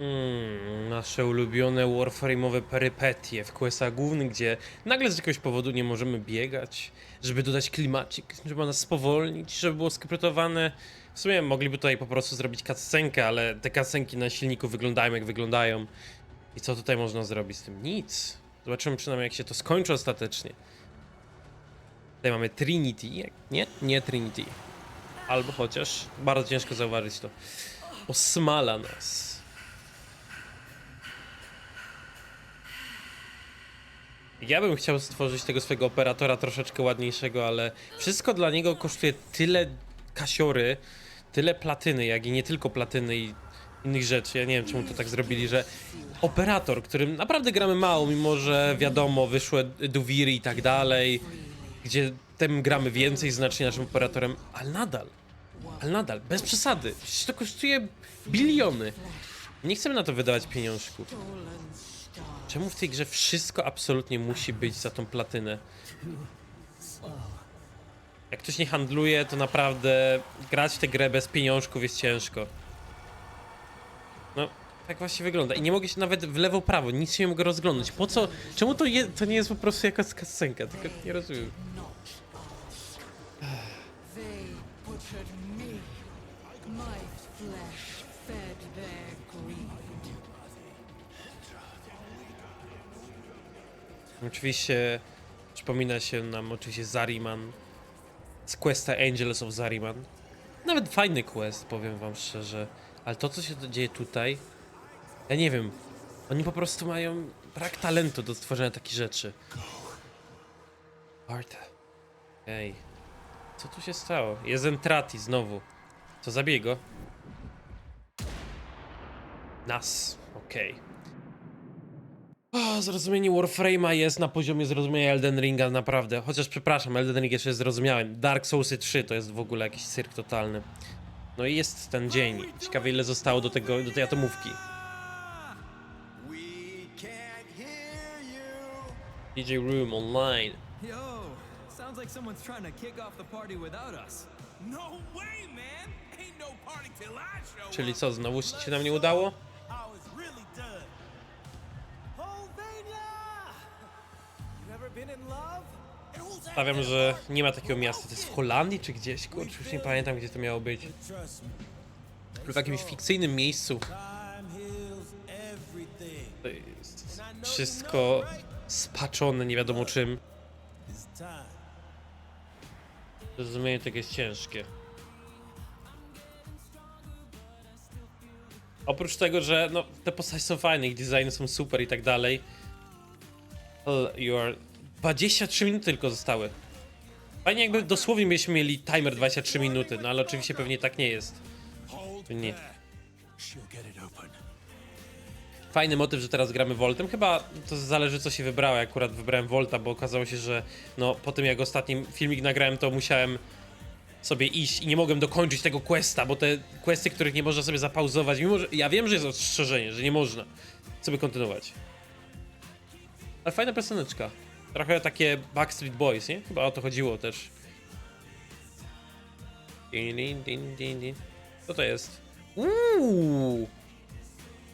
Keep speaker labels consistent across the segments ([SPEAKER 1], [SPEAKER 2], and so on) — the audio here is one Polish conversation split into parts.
[SPEAKER 1] Mm, nasze ulubione warframe'owe perypetie w questach głównych, gdzie nagle z jakiegoś powodu nie możemy biegać, żeby dodać klimacik, żeby nas spowolnić, żeby było skryptowane. W sumie mogliby tutaj po prostu zrobić cutscenkę, ale te cutscenki na silniku wyglądają jak wyglądają. I co tutaj można zrobić z tym? Nic. Zobaczymy przynajmniej jak się to skończy ostatecznie. Tutaj mamy Trinity. Nie, nie Trinity. Albo chociaż. Bardzo ciężko zauważyć to. Osmala nas. Ja bym chciał stworzyć tego swojego operatora troszeczkę ładniejszego, ale wszystko dla niego kosztuje tyle kasiory, tyle platyny, jak i nie tylko platyny i innych rzeczy. Ja nie wiem, czemu to tak zrobili, że operator, którym naprawdę gramy mało, mimo że wiadomo, wyszły Duwiry i tak dalej, gdzie tym gramy więcej znacznie naszym operatorem, ale nadal, ale nadal, bez przesady, przecież to kosztuje biliony. Nie chcemy na to wydawać pieniążków. Czemu w tej grze wszystko absolutnie musi być za tą platynę? Jak ktoś nie handluje, to naprawdę grać w tę grę bez pieniążków jest ciężko. No, tak właśnie wygląda. I nie mogę się nawet w lewo, prawo, nic się nie mogę rozglądać. Po co? Czemu to, je, to nie jest po prostu jakaś kascenka? Tylko nie rozumiem. Oczywiście przypomina się nam oczywiście Zariman z questa Angels of Zariman. Nawet fajny quest, powiem wam szczerze. Ale to, co się dzieje tutaj, ja nie wiem. Oni po prostu mają brak talentu do stworzenia takich rzeczy. Marta. Ej. Co tu się stało? Jest Entrati znowu. Co zabije go? Nas. Okej. O, zrozumienie Warframe'a jest na poziomie zrozumienia Elden Ringa, naprawdę. Chociaż przepraszam, Elden Ring jeszcze zrozumiałem. Dark Soulsy 3 to jest w ogóle jakiś cyrk totalny. No i jest ten dzień. Ciekawe ile zostało do tego, do tej atomówki. DJ Room Online.
[SPEAKER 2] Yo, sounds like someone's trying to kick off the party without us.
[SPEAKER 3] No way, man! Ain't no party till I show
[SPEAKER 1] Czyli co, znowu się nam nie udało? Stawiam, że nie ma takiego miasta. To jest w Holandii czy gdzieś? Kurczę, już nie pamiętam gdzie to miało być. Lub w jakimś fikcyjnym miejscu. To jest wszystko spaczone nie wiadomo czym. Zrozumienie tego jest ciężkie. Oprócz tego, że no, te postacie są fajne, ich designy są super i tak dalej. ale You are... 23 minuty tylko zostały. Fajnie jakby dosłownie byśmy mieli timer 23 minuty, no ale oczywiście pewnie tak nie jest. Nie. Fajny motyw, że teraz gramy Voltem. Chyba to zależy co się wybrało. Ja akurat wybrałem Volta, bo okazało się, że no po tym jak ostatni filmik nagrałem, to musiałem sobie iść i nie mogłem dokończyć tego questa, bo te questy, których nie można sobie zapauzować, mimo że ja wiem, że jest ostrzeżenie, że nie można sobie kontynuować. Ale fajna pioseneczka. Trochę takie Backstreet Boys, nie? Chyba o to chodziło też. Din, din, din, din, din. Co to jest? Uuu!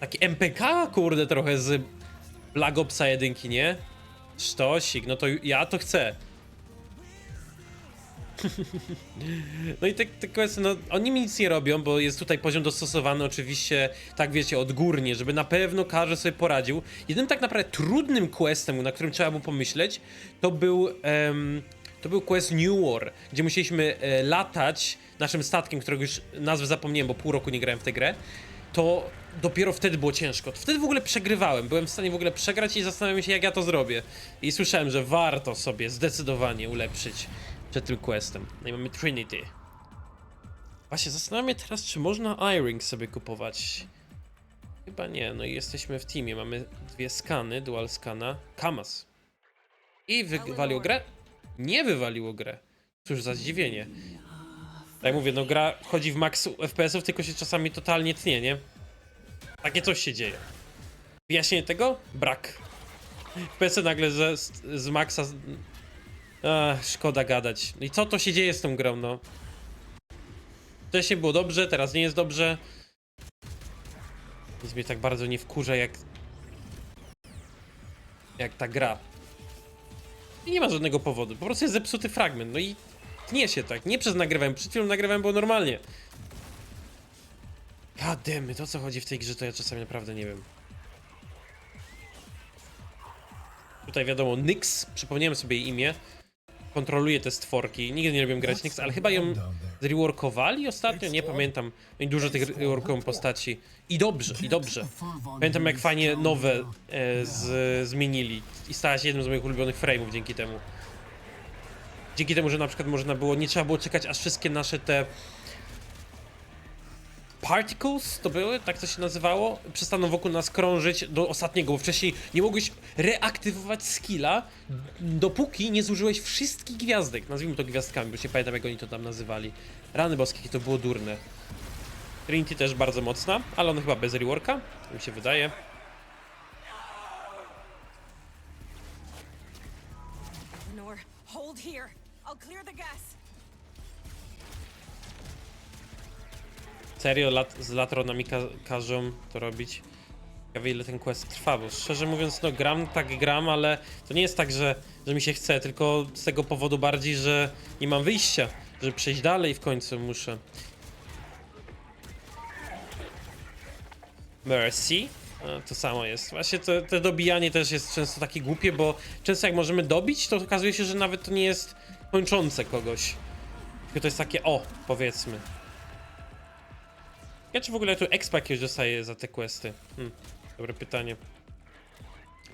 [SPEAKER 1] Taki MPK, kurde, trochę z Black Opsa 1, nie? Sztosik, no to ja to chcę. No i te, te questy, no oni mi nic nie robią, bo jest tutaj poziom dostosowany oczywiście, tak wiecie, odgórnie, żeby na pewno każdy sobie poradził. Jedynym tak naprawdę trudnym questem, na którym trzeba było pomyśleć, to był, to był quest New War, gdzie musieliśmy e, latać naszym statkiem, którego już nazwę zapomniałem, bo pół roku nie grałem w tę grę, to dopiero wtedy było ciężko. Wtedy w ogóle przegrywałem, byłem w stanie w ogóle przegrać i zastanawiam się, jak ja to zrobię. I słyszałem, że warto sobie zdecydowanie ulepszyć tym questem. No i mamy Trinity. Właśnie, zastanawiam się teraz, czy można iRing sobie kupować. Chyba nie, no i jesteśmy w teamie, mamy dwie skany, dual skana, Kamas. I wywaliło grę? Nie wywaliło grę. Cóż za zdziwienie. Tak mówię, no gra wchodzi w max FPS-ów, tylko się czasami totalnie tnie, nie? Takie coś się dzieje. Wyjaśnienie tego? Brak. FPS-y nagle z, z, z maxa... Ach, szkoda gadać. No I co to się dzieje z tą grą, no? Wcześniej było dobrze, teraz nie jest dobrze. Nic mnie tak bardzo nie wkurza jak... Jak ta gra. I nie ma żadnego powodu, po prostu jest zepsuty fragment, no i tnie się tak, nie przez nagrywałem, przed chwilą nagrywałem było normalnie. Gademy, to co chodzi w tej grze, to ja czasami naprawdę nie wiem. Tutaj wiadomo, Nyx, przypomniałem sobie jej imię, kontroluje te stworki, nigdy nie lubiłem grać Nyx, ale chyba ją zreworkowali ostatnio, nie pamiętam. Oni dużo tych reworkują postaci. I dobrze, i dobrze. Pamiętam jak fajnie nowe e, z, zmienili i stała się jednym z moich ulubionych frame'ów dzięki temu. Dzięki temu, że na przykład można było, nie trzeba było czekać aż wszystkie nasze te particles to były, tak to się nazywało, przestaną wokół nas krążyć do ostatniego, bo wcześniej nie mogłeś reaktywować skilla, dopóki nie zużyłeś wszystkich gwiazdek, nazwijmy to gwiazdkami, bo nie pamiętam jak oni to tam nazywali. Rany boskie, jakie to było durne. Trinity też bardzo mocna, ale on chyba bez reworka, mi się wydaje.
[SPEAKER 4] Hold here. I'll clear the gas.
[SPEAKER 1] Serio lat, z latronami ka każą to robić. Ciekawe ile ten quest trwa, bo szczerze mówiąc, no gram tak gram, ale to nie jest tak, że, że mi się chce, tylko z tego powodu bardziej, że nie mam wyjścia, żeby przejść dalej w końcu muszę. Mercy. To samo jest. Właśnie to, to dobijanie też jest często takie głupie, bo często jak możemy dobić, to okazuje się, że nawet to nie jest kończące kogoś. Tylko to jest takie o, powiedzmy. Ja czy w ogóle tu expa jakiegoś dostaję za te questy? Hmm, dobre pytanie.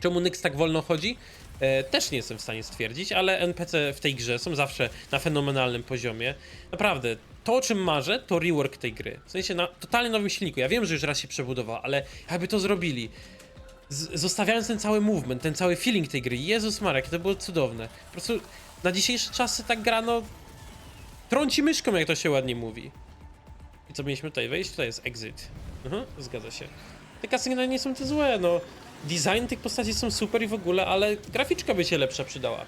[SPEAKER 1] Czemu Nyx tak wolno chodzi? E, też nie jestem w stanie stwierdzić, ale NPC w tej grze są zawsze na fenomenalnym poziomie. Naprawdę, to o czym marzę, to rework tej gry. W sensie na totalnie nowym silniku. Ja wiem, że już raz się przebudowała, ale jakby to zrobili. Z zostawiając ten cały movement, ten cały feeling tej gry. Jezus Marek, to było cudowne. Po prostu na dzisiejsze czasy tak grano trąci myszką, jak to się ładnie mówi. Co mieliśmy tutaj wejść? Tutaj jest exit. Mhm, zgadza się. Te kasyny nie są te złe, no. Design tych postaci są super i w ogóle, ale graficzka by się lepsza przydała.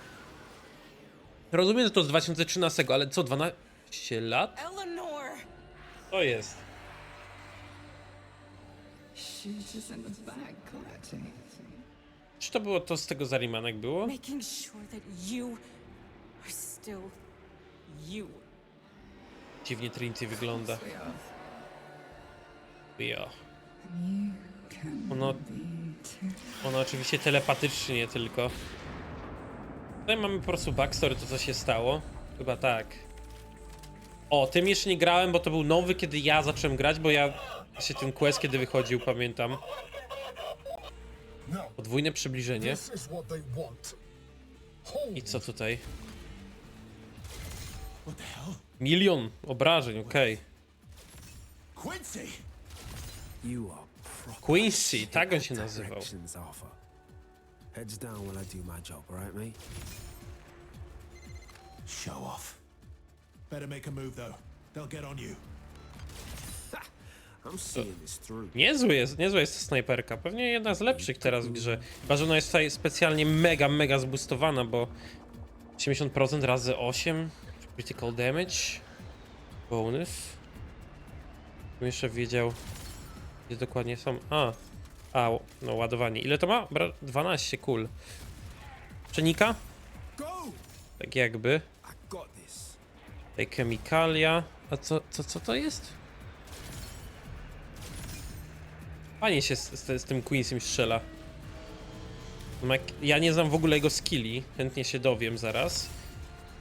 [SPEAKER 1] Rozumiem, że to z 2013, ale co, 12 lat?
[SPEAKER 4] Eleanor!
[SPEAKER 1] To jest. Czy to było to z tego Zarimanek było?
[SPEAKER 4] Making sure that you are still you.
[SPEAKER 1] Dziwnie Trinity wygląda. Ja. Ono, ono oczywiście telepatycznie tylko. Tutaj mamy po prostu backstory, to co się stało. Chyba tak. O, tym jeszcze nie grałem, bo to był nowy, kiedy ja zacząłem grać, bo ja się ten quest kiedy wychodził, pamiętam. Podwójne przybliżenie. I co tutaj?
[SPEAKER 5] What the hell?
[SPEAKER 1] Milion obrażeń, okej.
[SPEAKER 5] Quincy!
[SPEAKER 6] You are proper
[SPEAKER 1] Quincy, tak on się
[SPEAKER 6] at
[SPEAKER 1] nazywał.
[SPEAKER 6] directions, Arthur. Heads down while I do my job, alright, mate?
[SPEAKER 5] Show off. Better make a move, though. They'll get on you.
[SPEAKER 6] I'm seeing this through.
[SPEAKER 1] Niezły jest, niezła jest ta snajperka. Pewnie jedna z lepszych teraz w grze. Chyba, że ona jest tutaj specjalnie mega, mega zboostowana, bo 80% razy 8 critical damage bonus. Bym jeszcze wiedział, gdzie dokładnie są. A, a, no ładowanie. Ile to ma? Bra 12, cool. Przenika? Tak jakby. Tutaj chemikalia. A co, co, co to jest? Fajnie się z, z, z tym Queensem strzela. Ja nie znam w ogóle jego skilli, chętnie się dowiem zaraz.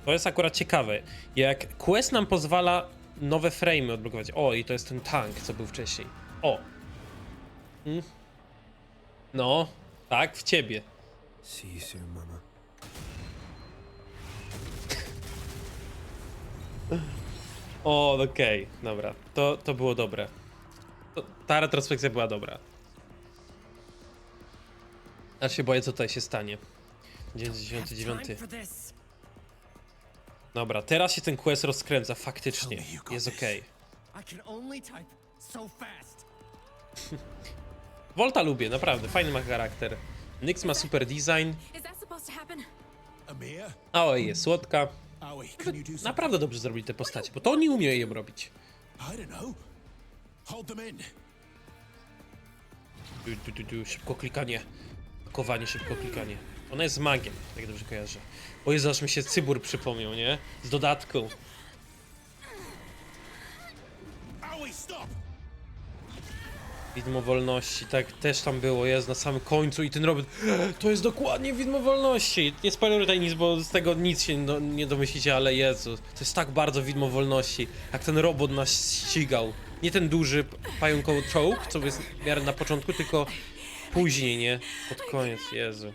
[SPEAKER 1] To jest akurat ciekawe. Jak quest nam pozwala nowe frame'y odblokować. O, i to jest ten tank, co był wcześniej. O. Mm. No, tak, w ciebie.
[SPEAKER 6] See you soon, mama.
[SPEAKER 1] O, okej, dobra. To, to było dobre. To, ta retrospekcja była dobra. Aż się boję, co tutaj się stanie. 99. Dobra, teraz się ten quest rozkręca, faktycznie. Jest okej.
[SPEAKER 2] Fast.
[SPEAKER 1] Volta lubię, naprawdę, fajny ma charakter. Nyx ma super design. Aoi jest słodka. Naprawdę dobrze zrobili te postacie, bo to oni umieją ją robić. Du, du, du, du. Szybko klikanie. Pakowanie, szybko klikanie. Ona jest magiem, jak dobrze kojarzę. O Jezu, aż mi się cybur przypomniał, nie? Z dodatką. Widmo wolności, tak też tam było, jest na samym końcu i ten robot. To jest dokładnie widmo wolności. Nie spoileruję tutaj nic, bo z tego nic się no, nie domyślicie, ale Jezu, to jest tak bardzo widmo wolności, jak ten robot nas ścigał. Nie ten duży pająkowy czołg, co jest w miarę na początku, tylko później, nie? Pod koniec, Jezu.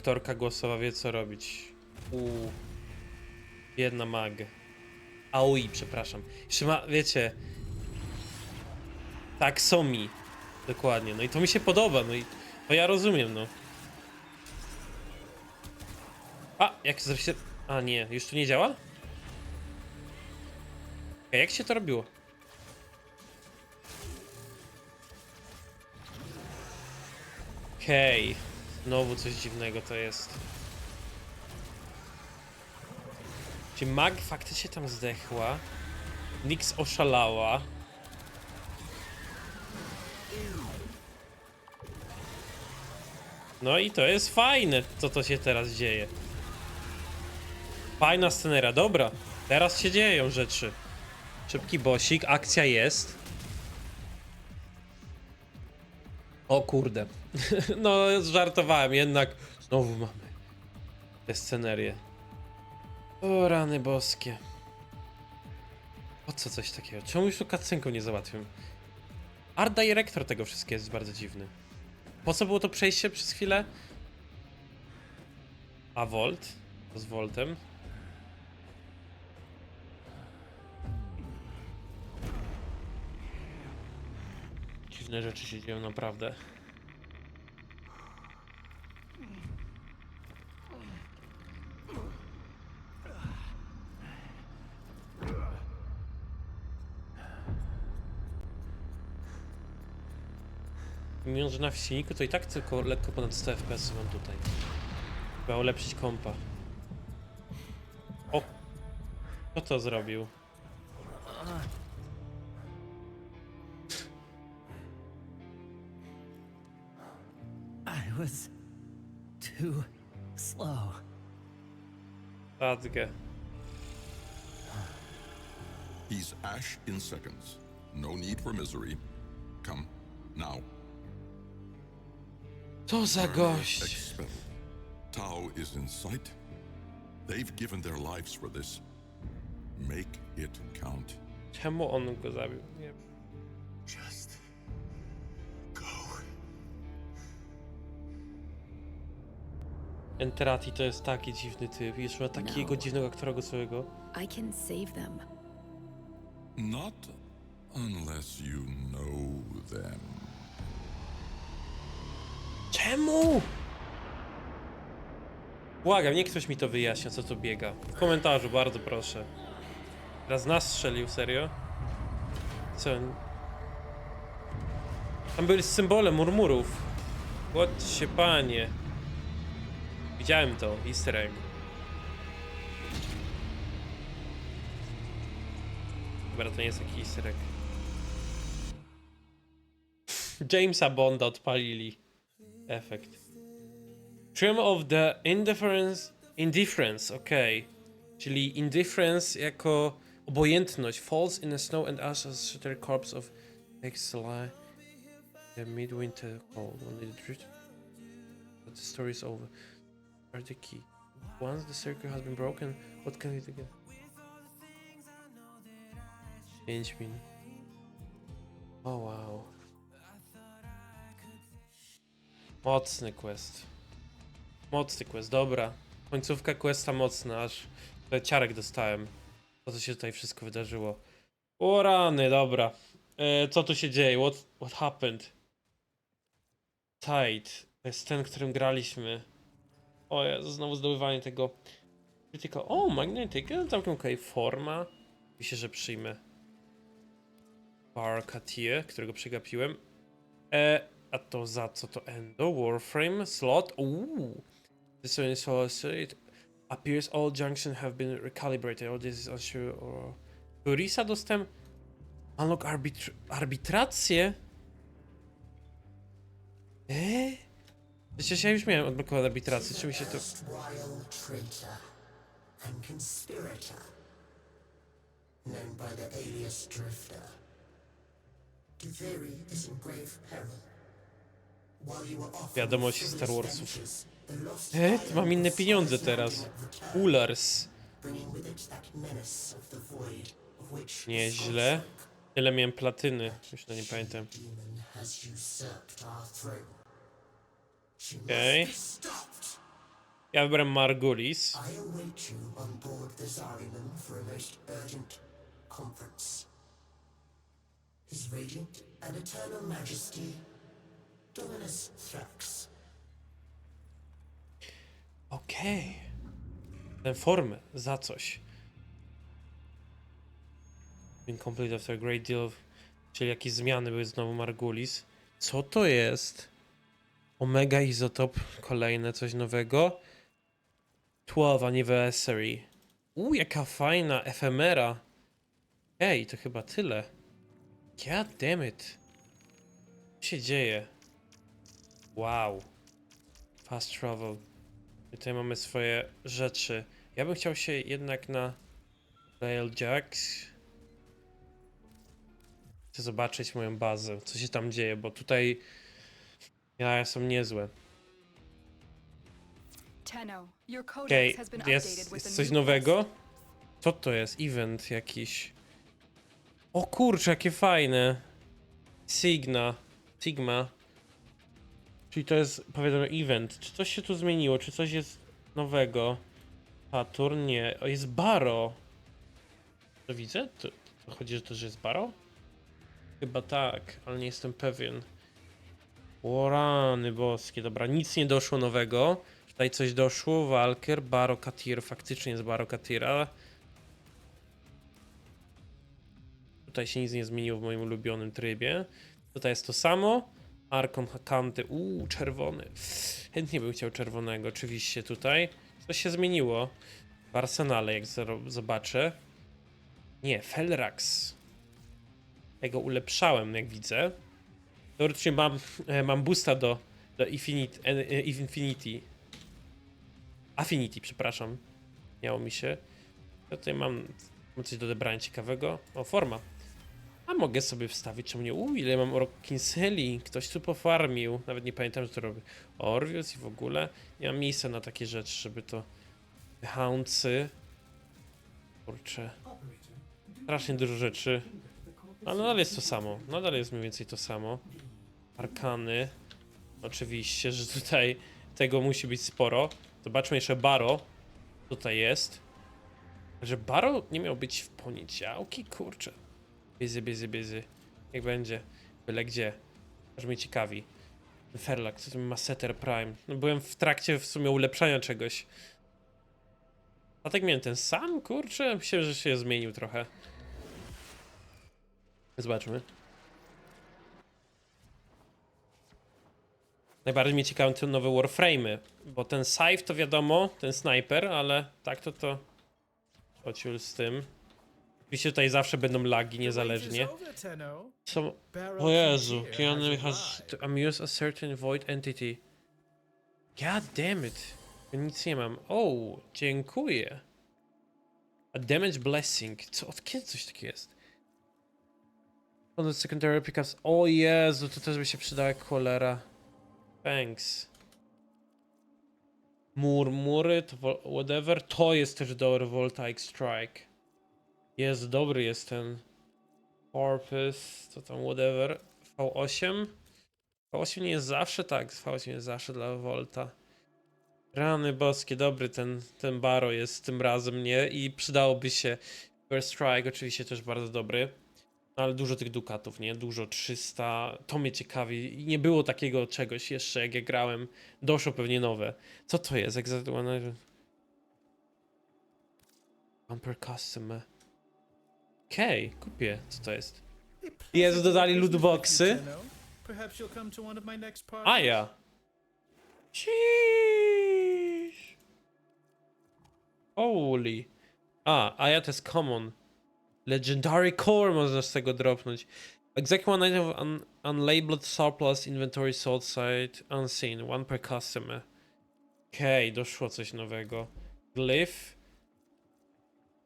[SPEAKER 1] Aktorka głosowa wie co robić. Uuu. Jedna mag. Aoi, przepraszam. Jeszcze ma, wiecie... Taksomi. Dokładnie. No i to mi się podoba, no i to ja rozumiem, no. A, jak się... A nie, już tu nie działa? A jak się to robiło? Okej. Znowu coś dziwnego to jest. Czy Mag faktycznie tam zdechła? Nix oszalała. No i to jest fajne, co to się teraz dzieje. Fajna scenera, dobra. Teraz się dzieją rzeczy. Szybki bosik, akcja jest. O kurde. no, żartowałem, jednak znowu mamy tę scenerię. O rany boskie. Po co coś takiego? Czemu już tu cutscenką nie załatwią? Art director tego wszystkiego jest bardzo dziwny. Po co było to przejście przez chwilę? A Volt? Co z Voltem? Dziwne rzeczy się dzieją naprawdę. Mimo, że na wsiku to i tak tylko lekko ponad 100 FPS mam tutaj. Trzeba ulepszyć kompa. O! Kto to zrobił?
[SPEAKER 2] I was too slow.
[SPEAKER 1] Tadgę.
[SPEAKER 7] He's ash in seconds. No need for misery. Come, now.
[SPEAKER 1] To za gość!
[SPEAKER 7] Expel. Tau is in sight. They've given their lives for this. Make it count.
[SPEAKER 1] Czemu on go zabił? Nie.
[SPEAKER 5] Just go.
[SPEAKER 1] Enterati to jest taki dziwny typ. Jeszcze ma takiego
[SPEAKER 8] No.
[SPEAKER 1] dziwnego aktora głosowego.
[SPEAKER 8] I can save them.
[SPEAKER 7] Not unless you know them.
[SPEAKER 1] Czemu? Błagam, niech ktoś mi to wyjaśnia, co to biega. W komentarzu, bardzo proszę. Raz nas strzelił, serio? Co? Tam byli symbole murmurów. Chodźcie, panie. Widziałem to, easter egg. Dobra, to nie jest jakiś easter egg. Jamesa Bonda odpalili. Efekt. Trim of the indifference. Indifference, okej. Czyli indifference jako obojętność. Falls in the snow and ash as shattered corpse of Exile. The midwinter cold. Only the drift. But the story is over. Are the key. Once the circle has been broken, what can we do again? 5 minut. O wow. Mocny quest. Mocny quest, dobra. Końcówka questa mocna, aż ciarek dostałem. To, co się tutaj wszystko wydarzyło. O rany, dobra. E, co tu się dzieje? What, what happened? Tide. To jest ten, którym graliśmy. O Jezu, znowu zdobywanie tego... Tylko, o, magnetyk, całkiem okej. Forma. Myślę, że przyjmę. Barkatie, którego przegapiłem. E, a to za co to endo? Warframe slot? Uuu. This one is also it appears all junction have been recalibrated. All this is unsure or uh, Turisa dostałem. Unlock arbitr arbitrację? Eee? Przecież ja już miałem odblokować arbitrację, czy mi się to...
[SPEAKER 8] and conspirator, known by the alias Drifter. Kitheri is in grave peril. On
[SPEAKER 1] Star Warsów. E, mam inne pieniądze teraz. Ulars. Nieźle. Tyle miałem platyny, już no nie pamiętam. Okej.
[SPEAKER 8] stopped.
[SPEAKER 1] Ja wybrałem Margulis.
[SPEAKER 8] His radiant and eternal majesty, Dominus Thrax.
[SPEAKER 1] Okej. Tę formę, za coś. Been complete after a great deal of... Czyli jakieś zmiany były znowu Margulis. Co to jest? Omega Izotop, kolejne coś nowego. 12 Anniversary. U, jaka fajna efemera. Ej, to chyba tyle. God damn it. Co się dzieje? Wow. Fast travel. Tutaj mamy swoje rzeczy. Ja bym chciał się jednak na Railjacks. Chcę zobaczyć moją bazę, co się tam dzieje, bo tutaj ja są niezłe. Okej,
[SPEAKER 9] been
[SPEAKER 1] jest, jest coś nowego? Co to jest? Event jakiś. O kurczę, jakie fajne. Signa. Sigma. Czyli to jest powiedzmy event. Czy coś się tu zmieniło? Czy coś jest nowego? Saturn? Nie. O, jest Baro. To widzę? To, to chodzi, że to że jest Baro? Chyba tak, ale nie jestem pewien. O rany boskie, dobra, nic nie doszło nowego. Tutaj coś doszło, Walker, Baro Katir, faktycznie jest Baro Katira. Tutaj się nic nie zmieniło w moim ulubionym trybie. Tutaj jest to samo. Arkon Hakanty, uuu, czerwony. Chętnie bym chciał czerwonego, oczywiście tutaj. Coś się zmieniło w arsenale, jak zobaczę. Nie, Felrax. Ja go ulepszałem, jak widzę. Teoretycznie mam, e, mam boosta do, do Infinity, e, e, Infinity. Affinity, przepraszam. Miało mi się. Ja tutaj mam, mam coś do odebrania ciekawego. O, forma. A mogę sobie wstawić, czemu nie? Uuu, ile mam Kinseli. Ktoś tu pofarmił. Nawet nie pamiętam, że to robi. Orvius i w ogóle. Nie mam miejsca na takie rzeczy, żeby to... Houndsy. Kurczę. Strasznie dużo rzeczy. Ale nadal jest to samo. Nadal jest mniej więcej to samo. Arkany. Oczywiście, że tutaj tego musi być sporo. Zobaczmy jeszcze Baro. Tutaj jest. Że Baro nie miał być w poniedziałki? Kurczę. Busy, busy, busy. Jak będzie. Byle gdzie. Aż mnie ciekawi. Ferlak, co to ma Setter Prime? No byłem w trakcie w sumie ulepszania czegoś. A tak miałem ten sam? Kurczę, myślałem, że się zmienił trochę. Zobaczmy. Najbardziej mnie ciekawią te nowe Warframe'y, bo ten Scythe to wiadomo, ten Sniper, ale tak to to... Ociul z tym. Oczywiście tutaj zawsze będą lagi, niezależnie. Są... O Jezu, Keanu has to amuse a certain void entity. God damn it. Nic nie mam. O, dziękuję. A damage blessing. Co, od kiedy coś takiego jest? On the secondary pickups. O Jezu, to też by się przydało jak cholera. Thanks. Murmury, to whatever. To jest też dobry Voltaic Strike. Jest, dobry jest ten. Porpoise, to tam whatever. V8. V8 nie jest zawsze tak, V8 jest zawsze dla Volta. Rany boskie, dobry ten, ten Baro jest tym razem, nie? I przydałoby się. First Strike oczywiście też bardzo dobry. No, ale dużo tych dukatów, nie? Dużo 300. To mnie ciekawi. Nie było takiego czegoś jeszcze, jak ja grałem. Doszło pewnie nowe. Co to jest? Exact one. Customer. Okej, okay, kupię. Co to jest? Jezu, dodali lootboxy. A ja. Sheesh. Holy. A, a ja to jest common. Legendary Core można z tego dropnąć. Exactly one item of un unlabeled surplus inventory sold site unseen. One per customer. Okej, doszło coś nowego. Glyph.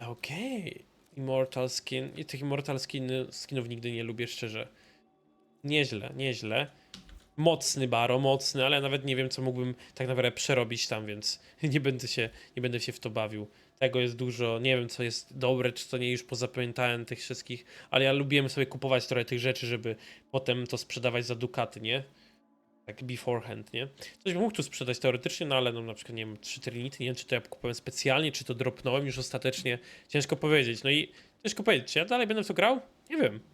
[SPEAKER 1] Okej. Immortal skin. I tych immortal skin, skinów nigdy nie lubię, szczerze. Nieźle, nieźle. Mocny baro, mocny, ale nawet nie wiem, co mógłbym tak naprawdę przerobić tam, więc nie będę się, nie będę się w to bawił. Tego jest dużo, nie wiem, co jest dobre, czy co nie, już pozapamiętałem tych wszystkich, ale ja lubiłem sobie kupować trochę tych rzeczy, żeby potem to sprzedawać za dukaty, nie? Tak beforehand, nie? Coś bym mógł tu sprzedać teoretycznie, no ale no na przykład, nie wiem, trzy trinity, nie wiem, czy to ja kupiłem specjalnie, czy to dropnąłem już ostatecznie, ciężko powiedzieć. No i ciężko powiedzieć, czy ja dalej będę w to grał? Nie wiem.